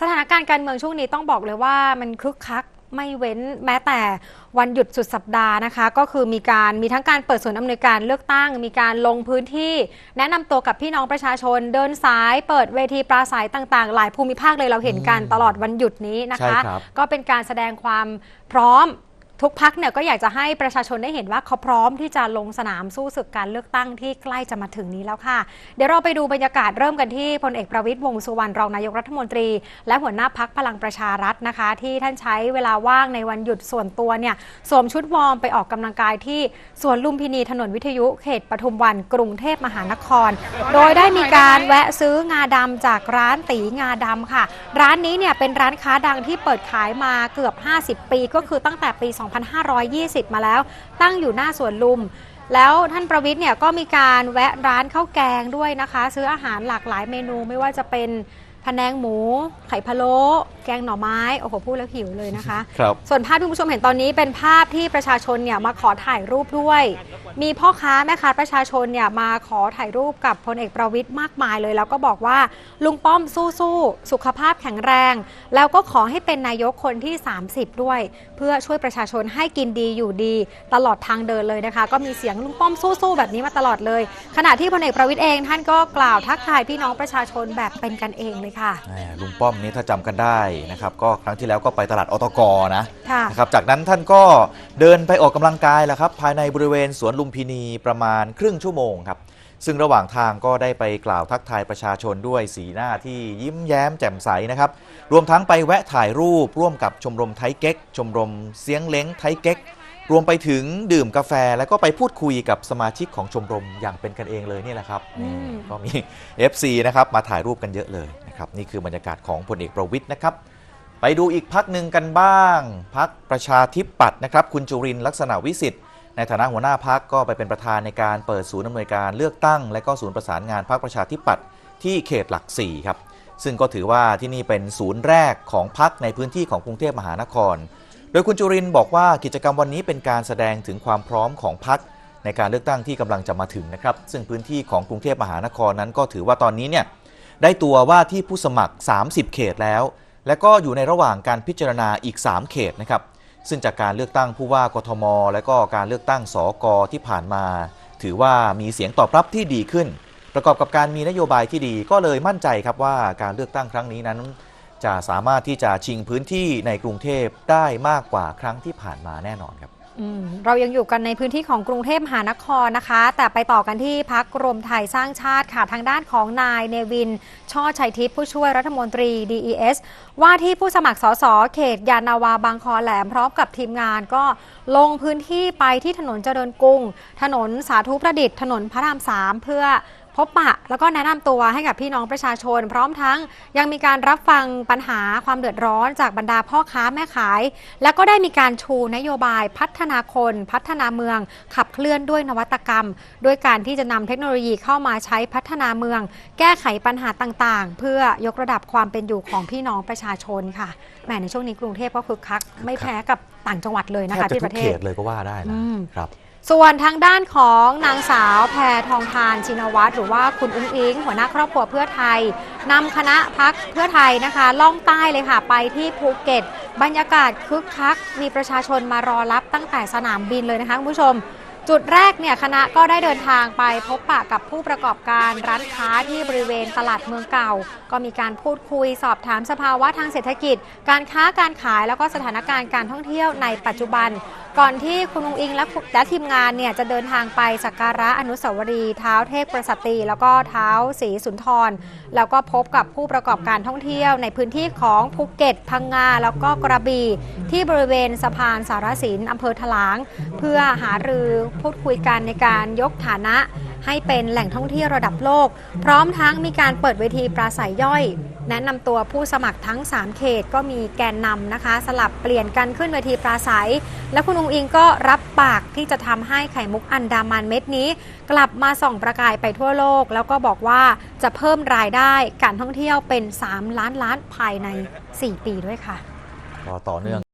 สถานการณ์การเมืองช่วงนี้ต้องบอกเลยว่ามันคึกคักไม่เว้นแม้แต่วันหยุดสุดสัปดาห์นะคะ ก็คือมีการมีทั้งการเปิดศูนย์อำนวยการเลือกตั้ง มีการลงพื้นที่ แนะนำตัวกับพี่น้องประชาชน เดินสายเปิดเวทีปราศัยต่างๆ หลายภูมิภาคเลยเราเห็นกันตลอดวันหยุดนี้นะคะใช่ครับก็เป็นการแสดงความพร้อม ทุกพักเนี่ยก็อยากจะให้ประชาชนได้เห็นว่าเขาพร้อมที่จะลงสนามสู้ศึกการเลือกตั้งที่ใกล้จะมาถึงนี้แล้วค่ะ เดี๋ยวเราไปดูบรรยากาศเริ่มกันที่พลเอกประวิตยวงสุวรรณรองนายกรัฐมนตรี และหัวหน้าพักพลังประชารัฐนะคะ ที่ท่านใช้เวลาว่างในวันหยุดส่วนตัวเนี่ยสวมชุดวอร์มไปออกกำลังกายที่สวนลุมพินีถนนวิทยุเขตปทุมวันกรุงเทพมหานคร โดยได้มีการแวะซื้องาดำจากร้านตีงาดำค่ะ ร้านนี้เนี่ยเป็นร้านค้าดังที่เปิดขายมาเกือบ 50 ปีก็คือตั้งแต่ปี2520 มาแล้ว ตั้งอยู่หน้าสวนลุม แล้วท่านประวิทย์เนี่ยก็มีการแวะร้านข้าวแกงด้วยนะคะ ซื้ออาหารหลากหลายเมนูไม่ว่าจะเป็นพะแนงหมู ไข่พะโล้แกงหน่อไม้โอ้โหพูดแล้วหิวเลยนะคะ ครับส่วนภาพที่คุณผู้ชมเห็นตอนนี้เป็นภาพที่ประชาชนเนี่ยมาขอถ่ายรูปด้วย มีพ่อค้าแม่ค้าประชาชนเนี่ยมาขอถ่ายรูปกับพลเอกประวิทย์มากมายเลย แล้วก็บอกว่าลุงป้อมสู้ๆสุขภาพแข็งแรง แล้วก็ขอให้เป็นนายกคนที่ 30 ด้วย เพื่อช่วยประชาชนให้กินดีอยู่ดี ตลอดทางเดินเลยนะคะ ก็มีเสียงลุงป้อมสู้ๆแบบนี้มาตลอดเลย ขณะที่พลเอกประวิทย์เอง ท่านก็กล่าวทักทายพี่น้องประชาชนแบบเป็นกันเองเลยค่ะ แหมลุงป้อมนี่ถ้าจำกันได้นะครับก็ครั้งที่แล้วก็ไปตลาดอตกนะค่ะนะครับจากนั้นท่านก็เดินไปออกกำลังกายแหละครับภายในบริเวณสวนลุมพินีประมาณครึ่งชั่วโมงครับซึ่งระหว่างทางก็ได้ไปกล่าวทักทายประชาชนด้วยสีหน้าที่ยิ้มแย้มแจ่มใสนะครับ รวมทั้งไปแวะถ่ายรูปร่วมกับชมรมไทยเก๊ก ชมรมเสียงเล้งไทยเก๊ก รวมไปถึงดื่มกาแฟแล้วก็ไปพูดคุยกับสมาชิกของชมรมอย่างเป็นกันเองเลยนี่แหละครับอืนี่มก็มี FC นะครับมาถ่ายรูปกันเยอะเลยนะครับนี่คือบรรยากาศของพลเอกประวิทย์นะครับไปดูอีกพักหนึ่งกันบ้าง พักประชาธิปัตย์นะครับ คุณจุรินทร์ลักษณะวิสิทธิ์ในฐานะหัวหน้าพักก็ไปเป็นประธานในการเปิดศูนย์อำนวยการเลือกตั้ง และก็ศูนย์ประสานงานพักประชาธิปัตย์ที่เขตหลักสี่ครับซึ่งก็ถือว่าที่นี่เป็นศูนย์แรกของพักในพื้นที่ของกรุงเทพมหานคร โดยคุณจุรินบอกว่ากิจกรรมวันนี้เป็นการแสดงถึงความพร้อมของพักในการเลือกตั้งที่กำลังจะมาถึงนะครับ ซึ่งพื้นที่ของกรุงเทพมหานครนั้นก็ถือว่าตอนนี้เนี่ยได้ตัวว่าที่ผู้สมัคร 30 เขตแล้ว และก็อยู่ในระหว่างการพิจารณาอีก 3 เขตนะครับ ซึ่งจากการเลือกตั้งผู้ว่ากทม และก็การเลือกตั้งสกที่ผ่านมา ถือว่ามีเสียงตอบรับที่ดีขึ้น ประกอบกับการมีนโยบายที่ดีก็เลยมั่นใจครับว่าการเลือกตั้งครั้งนี้นั้น จะสามารถที่จะชิงพื้นที่ในกรุงเทพได้มากกว่าครั้งที่ผ่านมาแน่นอนครับ เรายังอยู่กันในพื้นที่ของกรุงเทพมหานครนะคะ แต่ไปต่อกันที่พักรวมไทยสร้างชาติค่ะทางด้านของนายเนวิน ช่อชัยทิพย์ผู้ช่วยรัฐมนตรี DES ว่าที่ผู้สมัครสสเขตยานาวาบางคอแหลมพร้อมกับทีมงานก็ลงพื้นที่ไปที่ถนนเจริญกรุง ถนนสาธุประดิษฐ์ ถนนพระรามสามเพื่อ พบปะแล้วก็แนะนำตัวให้กับพี่น้องประชาชน พร้อมทั้งยังมีการรับฟังปัญหาความเดือดร้อนจากบรรดาพ่อค้าแม่ขาย แล้วก็ได้มีการชูนโยบายพัฒนาคน พัฒนาเมือง ขับเคลื่อนด้วยนวัตกรรม ด้วยการที่จะนำเทคโนโลยีเข้ามาใช้พัฒนาเมือง แก้ไขปัญหาต่างๆ เพื่อยกระดับความเป็นอยู่ของพี่น้องประชาชนค่ะแหมในช่วงนี้กรุงเทพก็คึกคัก ไม่แพ้กับต่างจังหวัดเลยแทนะบคะจะที่ทุปกระเทเขศตเลยก็ว่าได้นะอืมครับ ส่วนทางด้านของนางสาวแพทองทานชินวัตรหรือว่าคุณอุ้งอิง หัวหน้าครอบครัวเพื่อไทยนำคณะพักเพื่อไทยนะคะ ล่องใต้เลยค่ะ ไปที่ภูเก็ต บรรยากาศคึกคัก มีประชาชนมารอรับตั้งแต่สนามบินเลยนะคะคุณผู้ชม จุดแรกเนี่ยคณะก็ได้เดินทางไปพบปะกับผู้ประกอบการร้านค้าที่บริเวณตลาดเมืองเก่า ก็มีการพูดคุยสอบถามสภาวะทางเศรษฐกิจ การค้าการขายแล้วก็สถานการณ์การท่องเที่ยวในปัจจุบัน ก่อนที่คุณอุงอิงและและทีมงานเนี่ยจะเดินทางไปสักการะอนุสาวรีย์เท้าเทพประสัตรีแล้วก็เท้าศรีสุนทร แล้วก็พบกับผู้ประกอบการท่องเที่ยวในพื้นที่ของภูเก็ต พังงา แล้วก็กระบี่ที่บริเวณสะพานสารสินอำเภอถลาง เพื่อหารือพูดคุยกันในการยกฐานะ ให้เป็นแหล่งท่องเที่ยวระดับโลก พร้อมทั้งมีการเปิดเวทีปราศัยย่อย แนะนำตัวผู้สมัครทั้ง 3 เขตก็มีแกนนำนะคะ สลับเปลี่ยนกันขึ้นเวทีปราศัย และคุณอุงอิงก็รับปากที่จะทำให้ไข่มุกอันดามันเม็ดนี้ กลับมาส่องประกายไปทั่วโลก แล้วก็บอกว่าจะเพิ่มรายได้การท่องเที่ยวเป็น 3 ล้านล้านภายใน 4 ปีด้วยค่ะ ต่อเนื่อง